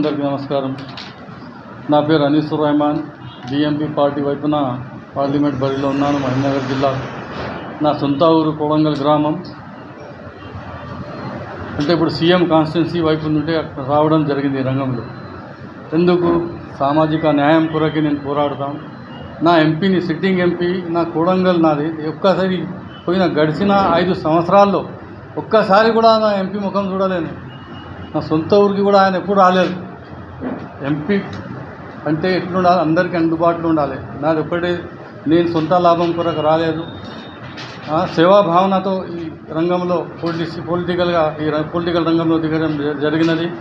అందరికీ నమస్కారం. నా పేరు అనీసుర్ రెహమాన్. డిఎంపీ పార్టీ వైపున పార్లమెంట్ బరిలో ఉన్నాను మహీనగర్ జిల్లా. నా సొంత ఊరు కోడంగల్ గ్రామం. అంటే ఇప్పుడు సీఎం కాన్స్టిట్యున్సీ వైపు నుండి అక్కడ రావడం జరిగింది రంగంలో. ఎందుకు? సామాజిక న్యాయం కొరకి నేను పోరాడతాం. నా ఎంపీని సిట్టింగ్ ఎంపీ నా కోడంగల్ నాది. ఒక్కసారి పోయిన గడిచిన ఐదు సంవత్సరాల్లో ఒక్కసారి కూడా నా ఎంపీ ముఖం చూడలేను నా సొంత ఊరికి కూడా ఆయన ఎప్పుడు రాలేదు. ఎంపీ అంటే ఎట్లుండాలి? అందరికీ అందుబాటులో ఉండాలి. నాది ఒక్కటే నేను సొంత లాభం కొరకు రాలేదు. సేవా భావనతో ఈ రంగంలో పొలిటిక్స్ పొలిటికల్గా ఈ పొలిటికల్ రంగంలో దిగడం జ- జరిగినది.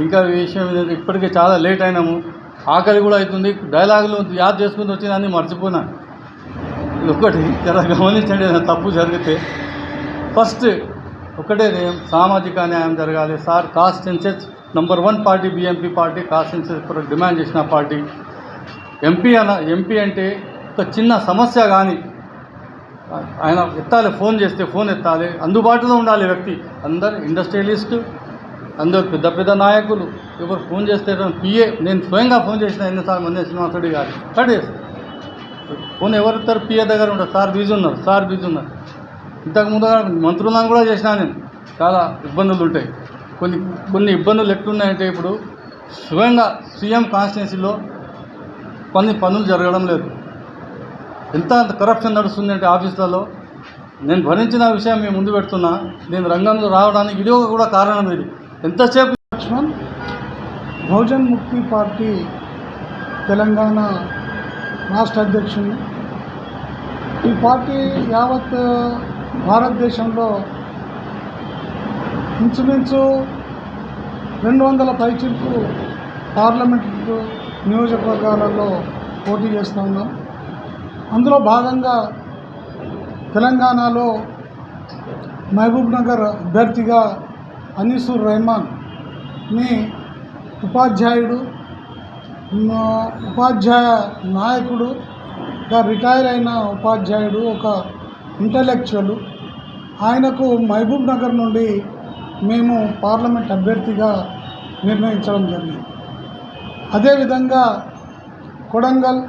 ఇంకా విషయం ఏంటంటే ఇప్పటికే చాలా లేట్ అయినాము. ఆకలి కూడా అవుతుంది డైలాగులు యాద్ చేసుకుని వచ్చిందని అన్నీ మర్చిపోయినా. ఇది ఒకటి జర గమనించండి తప్పు జరిగితే. ఫస్ట్ ఒకటే సామాజిక న్యాయం జరగాలి. Sir caste census number one party BMP party caste demand చేసిన పార్టీ ఎంపీ అన ఎంపీ అంటే ఒక చిన్న సమస్య కానీ ఆయన ఎత్తాలి ఫోన్ చేస్తే ఫోన్ ఎత్తాలి అందుబాటులో ఉండాలి వ్యక్తి. అందరు ఇండస్ట్రియలిస్ట్ అందరు పెద్ద పెద్ద నాయకులు. ఎవరు ఫోన్ చేస్తే పిఏ నేను స్వయంగా ఫోన్ చేసిన ఎన్నిసార్లు మంది శ్రీనివాసుడు గారు. కట్ చేస్తాను ఫోన్ ఎవరు ఇస్తారు పిఏ దగ్గర ఉంటారు. సార్ బిజీ ఉన్నారు. సార్ బిజీ ఉన్నారు. ఇంతకుముందు మంత్రులను కూడా చేసినా నేను. చాలా ఇబ్బందులు ఉంటాయి. కొన్ని కొన్ని ఇబ్బందులు ఎట్లున్నాయంటే ఇప్పుడు స్వయంగా సీఎం కాన్స్టిట్యున్సీలో కొన్ని పనులు జరగడం లేదు. ఎంత అంత కరప్షన్ నడుస్తుందంటే ఆఫీసులలో. నేను భరించిన విషయం మేము ముందు పెడుతున్నా. నేను రంగంలో రావడానికి ఇది ఒక కూడా కారణం ఇది ఎంతసేపు లక్ష్మణ్ బహుజన్ ముక్తి పార్టీ తెలంగాణ రాష్ట్ర అధ్యక్షుడు ఈ పార్టీ యావత్ భారతదేశంలో ఇంచుమించు రెండు వందల పైచిలకు పార్లమెంట్ నియోజకవర్గాలలో పోటీ చేస్తూ ఉన్నాం. అందులో భాగంగా తెలంగాణలో మహబూబ్ నగర్ అభ్యర్థిగా అనీసుర్ రెహమాన్ని ఉపాధ్యాయుడు ఉపాధ్యాయ నాయకుడుగా రిటైర్ అయిన ఉపాధ్యాయుడు ఒక ఇంటలెక్చువల్. ఆయనకు మహబూబ్ నగర్ నుండి మేము పార్లమెంట్ అభ్యర్థిగా నిర్ణయించడం జరిగింది. అదేవిధంగా కొడంగల్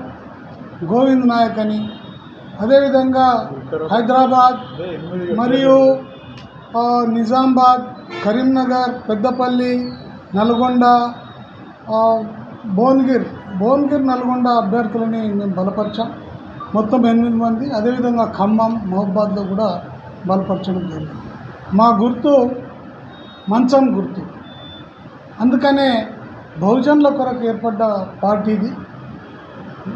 గోవింద్ నాయక్ అని అదేవిధంగా హైదరాబాద్ మరియు నిజామాబాద్ కరీంనగర్ పెద్దపల్లి నల్గొండ భువనగిర్ భువనగిర్ నల్గొండ అభ్యర్థులని మేము బలపరిచాం. మొత్తం ఎనిమిది మంది అదేవిధంగా ఖమ్మం మహబాద్లో కూడా బలపరచడం జరిగింది. మా గుర్తు మంచం గుర్తు. అందుకనే బహుజనుల కొరకు ఏర్పడ్డ పార్టీ ఇది.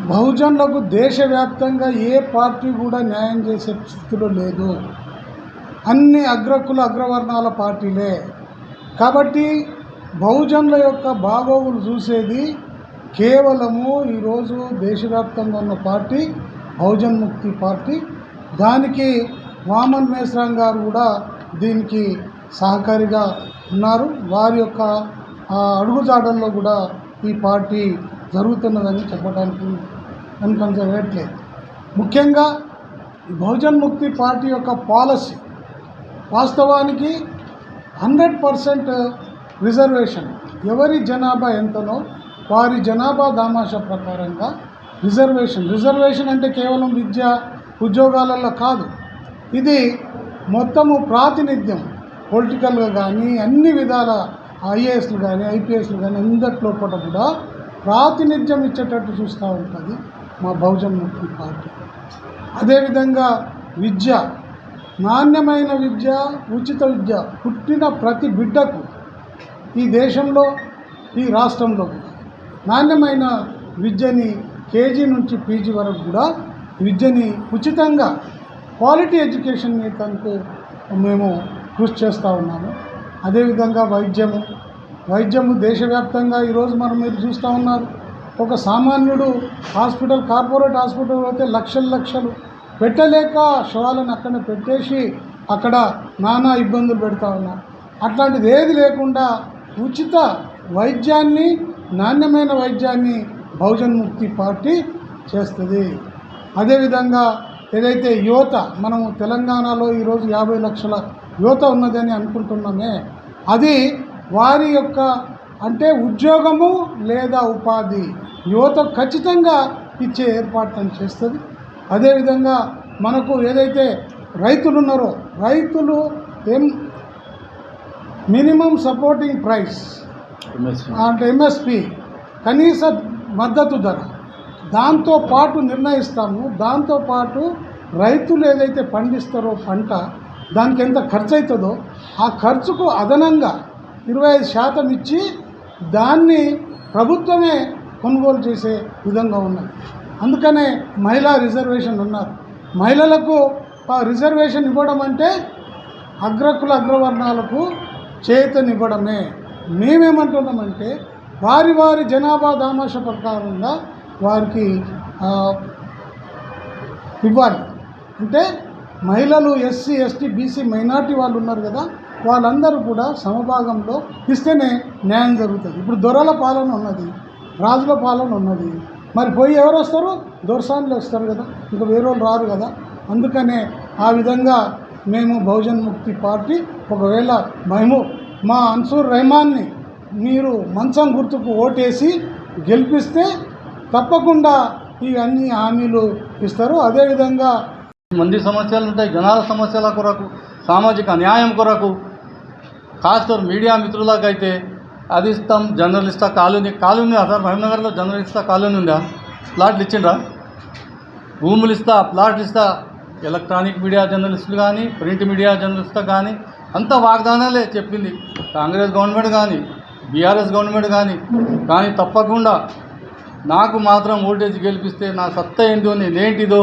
బహుజనులకు దేశవ్యాప్తంగా ఏ పార్టీ కూడా న్యాయం చేసే స్థితిలో లేదు. అన్ని అగ్రకుల అగ్రవర్ణాల పార్టీలే. కాబట్టి బహుజనుల యొక్క బాగోగులు చూసేది కేవలము ఈరోజు దేశవ్యాప్తంగా ఉన్న పార్టీ బహుజన్ ముక్తి పార్టీ. దానికి వామన్ మేశ్రాం గారు కూడా దీనికి సహకారిగా ఉన్నారు. వారి యొక్క అడుగుజాడల్లో కూడా ఈ పార్టీ జరుగుతున్నదని చెప్పడానికి వెనుకంచవేయట్లేదు ముఖ్యంగా బహుజన్ ముక్తి పార్టీ యొక్క పాలసీ వాస్తవానికి హండ్రెడ్ పర్సెంట్ రిజర్వేషన్. ఎవరి జనాభా ఎంతనో వారి జనాభా దామాష ప్రకారంగా రిజర్వేషన్. రిజర్వేషన్ అంటే కేవలం విద్య ఉద్యోగాలలో కాదు. ఇది మొత్తము ప్రాతినిధ్యం. పొలిటికల్గా కానీ అన్ని విధాల ఐఏఎస్లు కానీ ఐపీఎస్లు కానీ అందరిలో కూడా కూడా ప్రాతినిధ్యం ఇచ్చేటట్టు చూస్తూ ఉంటుంది మా బహుజన్ ముక్తి పార్టీ. అదేవిధంగా విద్య నాణ్యమైన విద్య ఉచిత విద్య పుట్టిన ప్రతి బిడ్డకు ఈ దేశంలో ఈ రాష్ట్రంలో నాణ్యమైన విద్యని కేజీ నుంచి పీజీ వరకు కూడా విద్యని ఉచితంగా క్వాలిటీ ఎడ్యుకేషన్ తనకు మేము కృషి చేస్తూ ఉన్నాము అదేవిధంగా వైద్యము. వైద్యము దేశవ్యాప్తంగా ఈరోజు మనం మీరు చూస్తూ ఉన్నారు. ఒక సామాన్యుడు హాస్పిటల్ కార్పొరేట్ హాస్పిటల్ అయితే లక్షలు లక్షలు పెట్టలేక శవాలను అక్కడ పెట్టేసి అక్కడ నానా ఇబ్బందులు పెడతా ఉన్నారు. అట్లాంటిది ఏది లేకుండా ఉచిత వైద్యాన్ని నాణ్యమైన వైద్యాన్ని బహుజన్ ముక్తి పార్టీ చేస్తుంది. అదేవిధంగా ఏదైతే యువత మనము తెలంగాణలో ఈరోజు యాభై లక్షల యువత ఉన్నదని అనుకుంటున్నామే. అది వారి యొక్క అంటే ఉద్యోగము లేదా ఉపాధి. యువత ఖచ్చితంగా ఇచ్చే ఏర్పాట్లను చేస్తుంది. అదేవిధంగా మనకు ఏదైతే రైతులు ఉన్నారో రైతులు ఏం మినిమం సపోర్టింగ్ ప్రైస్ అంటే ఎంఎస్పి కనీస మద్దతు ధర. దాంతో పాటు నిర్ణయిస్తాము. దాంతో పాటు రైతులు ఏదైతే పండిస్తారో పంట దానికి ఎంత ఖర్చు అవుతుందో ఆ ఖర్చుకు అదనంగా ఇరవై ఐదు శాతం ఇచ్చి దాన్ని ప్రభుత్వమే కొనుగోలు చేసే విధంగా ఉన్నది. అందుకనే మహిళా రిజర్వేషన్ ఉన్నారు మహిళలకు ఆ రిజర్వేషన్ ఇవ్వడం అంటే అగ్రకుల అగ్రవర్ణాలకు చేతనివ్వడమే. మేమేమంటున్నామంటే వారి వారి జనాభా దామాష ప్రకారంగా వారికి ఇవ్వాలి. అంటే మహిళలు ఎస్సీ ఎస్టీ బీసీ మైనార్టీ వాళ్ళు ఉన్నారు కదా వాళ్ళందరూ కూడా సమభాగంలో ఇస్తేనే న్యాయం జరుగుతుంది. ఇప్పుడు దొరల పాలన ఉన్నది రాజుల పాలన ఉన్నది. మరి పోయి ఎవరు వస్తారు? దొరసాన్లు వస్తారు కదా ఇంకా వేరే వాళ్ళు రారు కదా. అందుకనే ఆ విధంగా మేము బహుజన్ ముక్తి పార్టీ ఒకవేళ మేము మా అన్సూర్ రెహమాన్ని మీరు మంచం గుర్తుకు ఓటేసి గెలిపిస్తే తప్పకుండా ఈ అన్ని హామీలు ఇస్తారు. అదేవిధంగా మంది సమస్యలు ఉంటాయి జనాల సమస్యల కొరకు సామాజిక న్యాయం కొరకు. కాస్త మీడియా మిత్రులకైతే అది ఇస్తాం జర్నలిస్టా కాలనీ కాలనీ సార్ మహబూబ్నగర్లో జర్నలిస్టా కాలనీ ఉందా? ప్లాట్లు ఇచ్చిండ్రా? భూములు ఇస్తా ప్లాట్లు ఇస్తా. ఎలక్ట్రానిక్ మీడియా జర్నలిస్టులు కానీ ప్రింట్ మీడియా జర్నలిస్టులు కానీ అంత వాగ్దానాలే చెప్పింది. కాంగ్రెస్ గవర్నమెంట్ కానీ బీఆర్ఎస్ గవర్నమెంట్ కానీ కానీ తప్పకుండా నాకు మాత్రం ఓటేజ్ గెలిపిస్తే నా సత్తా ఏంటో నేనేంటిదో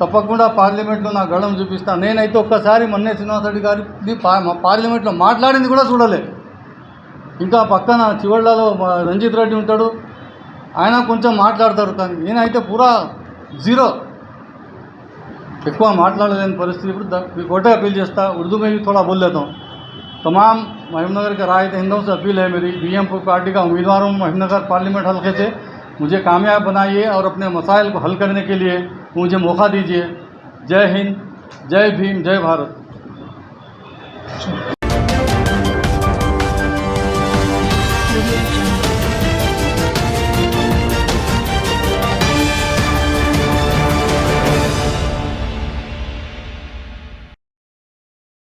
తప్పకుండా పార్లమెంట్లో నా గడం చూపిస్తా నేనైతే ఒక్కసారి మొన్నే శ్రీనివాసరెడ్డి గారి పార్లమెంట్లో మాట్లాడింది కూడా చూడలే ఇంకా పక్కన చివళ్ళలో మా రంజిత్ రెడ్డి ఉంటాడు ఆయన కొంచెం మాట్లాడతారు కానీ నేనైతే పూరా జీరో ఎక్కువ మాట్లాడలేని పరిస్థితి ఇప్పుడు ద- మీకు ఒకటే अपील చేస్తా उर्दू में भी थोड़ा बोल लेता हूँ तमाम महिमनगर के राय हिंदों से अपील है मेरी बीएमपी पार्टी का उम्मीदवार हूँ महिमनगर पार्लियामेंट हल्के से मुझे कामयाब बनाइए और अपने मसाइल को हल करने के लिए मुझे मौका दीजिए। जय हिंद, जय भीम, जय भारत।